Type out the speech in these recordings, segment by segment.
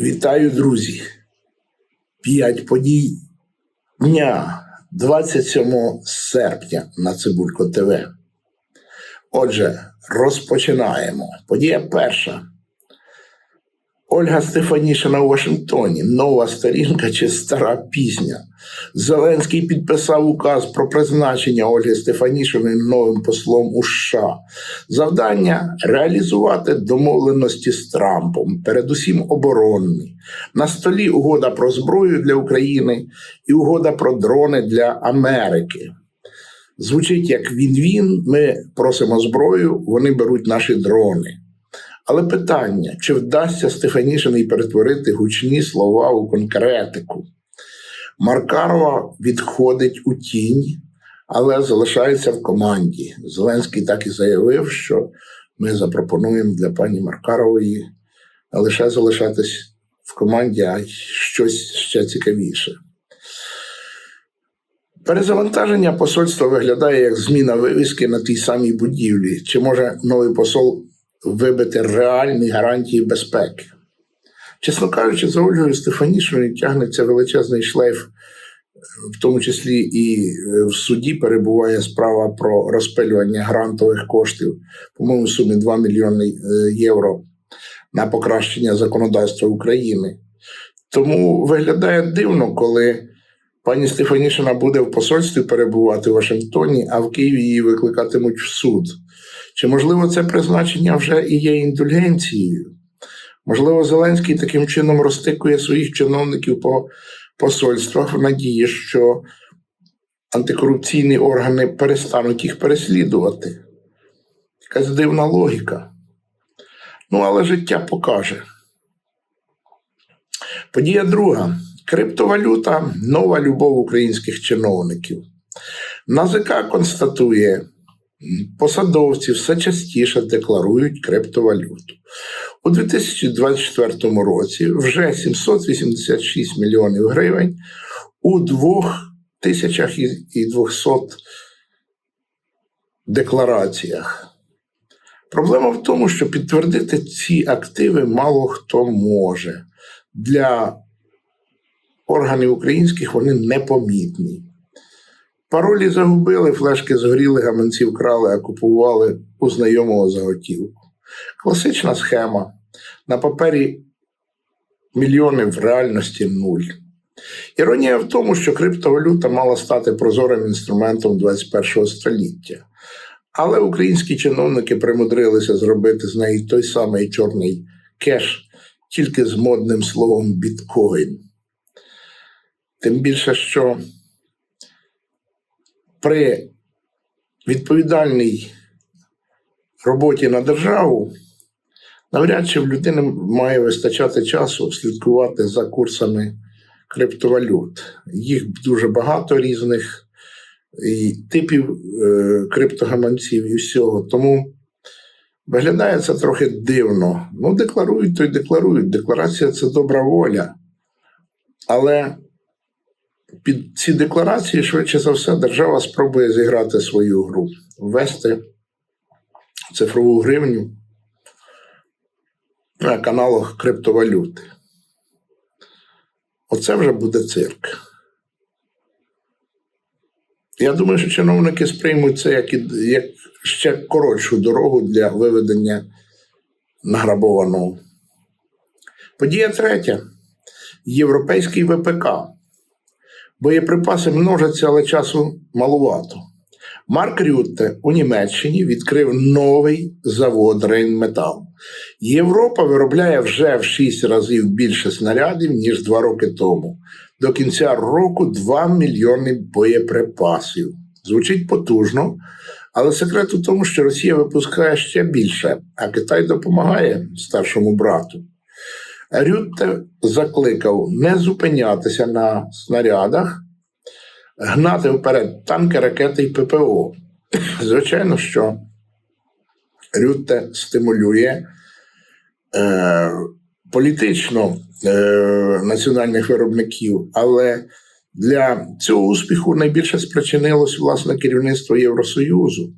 Вітаю, друзі! П'ять подій дня 27 серпня на Цибулько ТВ. Отже, розпочинаємо. Подія перша. Ольга Стефанішина у Вашингтоні. Нова сторінка чи стара пісня. Зеленський підписав указ про призначення Ольги Стефанішиної новим послом у США. Завдання реалізувати домовленості з Трампом, передусім оборонні. На столі угода про зброю для України і угода про дрони для Америки. Звучить як він-він. Ми просимо зброю, вони беруть наші дрони. Але питання: чи вдасться Стефанішиний перетворити гучні слова у конкретику? Маркарова відходить у тінь, але залишається в команді. Зеленський так і заявив, що ми запропонуємо для пані Маркарової лише залишатись в команді, а щось ще цікавіше. Перезавантаження посольства виглядає як зміна вивіски на тій самій будівлі. Чи може новий посол вибити реальні гарантії безпеки? Чесно кажучи, за Ольгою Стефанішиною тягнеться величезний шлейф, в тому числі і в суді перебуває справа про розпилювання грантових коштів, по-моєму, в сумі 2 мільйони е, євро на покращення законодавства України. Тому виглядає дивно, коли пані Стефанішина буде в посольстві перебувати в Вашингтоні, а в Києві її викликатимуть в суд. Чи можливо це призначення вже і є індульгенцією? Можливо, Зеленський таким чином розтикує своїх чиновників по посольствах в надії, що антикорупційні органи перестануть їх переслідувати. Якась дивна логіка. Ну, але життя покаже. Подія друга. Криптовалюта нова любов українських чиновників. НАЗК констатує, посадовці все частіше декларують криптовалюту. У 2024 році вже 786 мільйонів гривень у 2200 деклараціях. Проблема в тому, що підтвердити ці активи мало хто може. Для органів українських вони непомітні. Паролі загубили, флешки згоріли, гаманці вкрали, а купували у знайомого заготівку. Класична схема. На папері мільйони в реальності нуль. Іронія в тому, що криптовалюта мала стати прозорим інструментом 21 століття. Але українські чиновники примудрилися зробити з неї той самий чорний кеш, тільки з модним словом біткоін. Тим більше, що при відповідальній роботі на державу навряд чи в людини має вистачати часу слідкувати за курсами криптовалют. Їх дуже багато різних і типів е, криптогаманців і всього. Тому виглядає це трохи дивно. Ну, декларують, то й декларують. Декларація це добра воля. Але під ці декларації, швидше за все, держава спробує зіграти свою гру, ввести цифрову гривню на каналах криптовалюти. Оце вже буде цирк. Я думаю, що чиновники сприймуть це як, як ще коротшу дорогу для виведення награбованого. Подія третя. Європейський ВПК. Боєприпаси множаться, але часу малувато. Марк Рютте у Німеччині відкрив новий завод Рейнметал. Європа виробляє вже в 6 разів більше снарядів, ніж 2 роки тому. До кінця року 2 мільйони боєприпасів. Звучить потужно, але секрет у тому, що Росія випускає ще більше, а Китай допомагає старшому брату. Рютте закликав не зупинятися на снарядах, гнати вперед танки, ракети і ППО. Звичайно, що Рютте стимулює е, політично е, національних виробників, але Для цього успіху найбільше спричинилось власне керівництво Євросоюзу,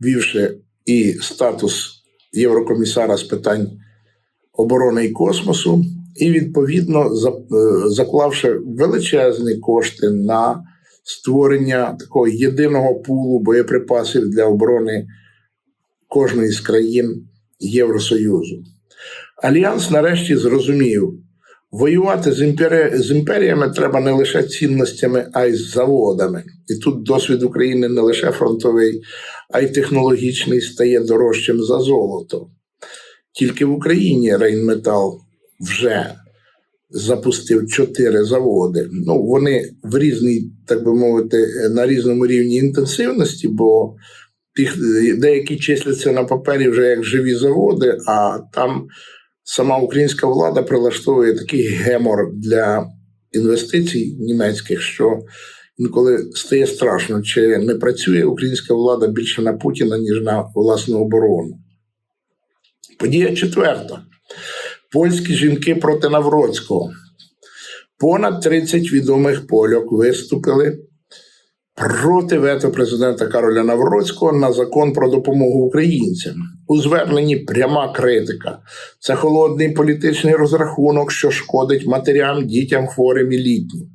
ввівши і статус Єврокомісара з питань оборони і космосу, і відповідно е, заклавши величезні кошти на створення такого єдиного пулу боєприпасів для оборони кожної з країн Євросоюзу. Альянс нарешті зрозумів, воювати з, імпері... з імперіями треба не лише цінностями, а й з заводами. І тут досвід України не лише фронтовий, а й технологічний стає дорожчим за золото. Тільки в Україні Рейнметал вже запустив чотири заводи. Ну, вони в різній, так би мовити, на різному рівні інтенсивності, бо тих, деякі числяться на папері вже як живі заводи, а там сама українська влада прилаштовує такий гемор для інвестицій німецьких, що інколи стає страшно, чи не працює українська влада більше на Путіна, ніж на власну оборону. Подія четверта. Польські жінки проти Навроцького. Понад 30 відомих польок виступили проти вето президента Кароля Навроцького на закон про допомогу українцям. У зверненні пряма критика. Це холодний політичний розрахунок, що шкодить матерям, дітям, хворим і літнім.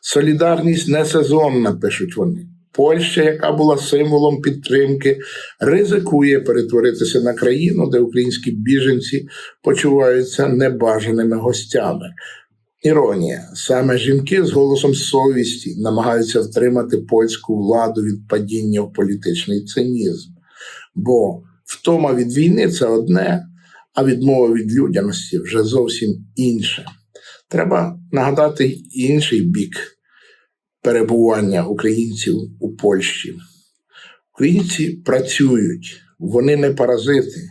Солідарність не сезонна, пишуть вони. Польща, яка була символом підтримки, ризикує перетворитися на країну, де українські біженці почуваються небажаними гостями. Іронія. Саме жінки з голосом совісті намагаються втримати польську владу від падіння в політичний цинізм. Бо втома від війни це одне, а відмова від людяності вже зовсім інше. Треба нагадати інший бік перебування українців у Польщі. Українці працюють, вони не паразити.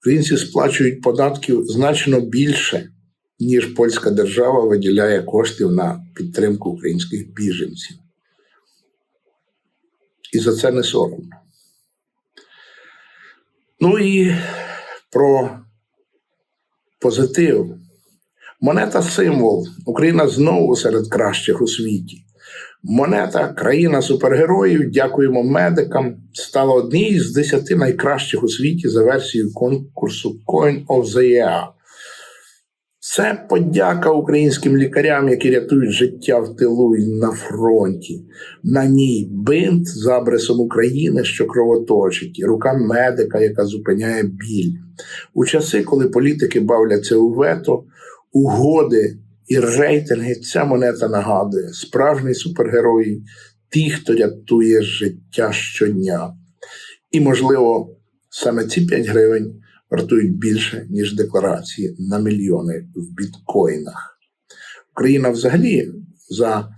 Українці сплачують податків значно більше, ніж польська держава виділяє коштів на підтримку українських біженців. І за це не соромно. Ну і про позитив. Монета символ. Україна знову серед кращих у світі. Монета, країна супергероїв, дякуємо медикам, стала однією з десяти найкращих у світі за версією конкурсу Coin of the Year. Це подяка українським лікарям, які рятують життя в тилу і на фронті. На ній бинт з абрисом України, що кровоточить, і рука медика, яка зупиняє біль. У часи, коли політики бавляться у вето, угоди і рейтинги, ця монета нагадує справжні супергерої, ті, хто рятує життя щодня. І, можливо, саме ці 5 гривень вартують більше, ніж декларації на мільйони в біткоїнах. Україна взагалі за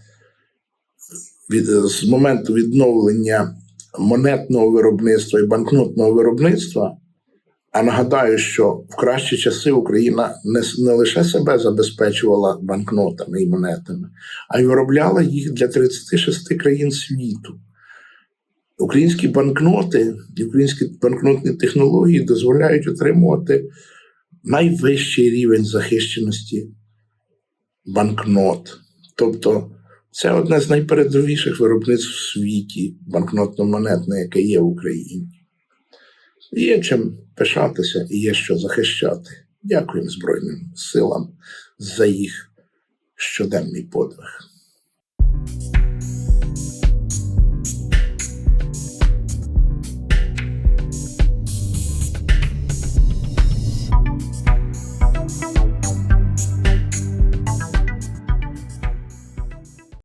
з моменту відновлення монетного виробництва і банкнотного виробництва. А нагадаю, що в кращі часи Україна не, не лише себе забезпечувала банкнотами і монетами, а й виробляла їх для 36 країн світу. Українські банкноти і українські банкнотні технології дозволяють отримувати найвищий рівень захищеності банкнот. Тобто це одне з найпередовіших виробництв в світі банкнотно-монетне, яке є в Україні. Є чим пишатися і є що захищати. Дякуємо Збройним силам за їх щоденний подвиг.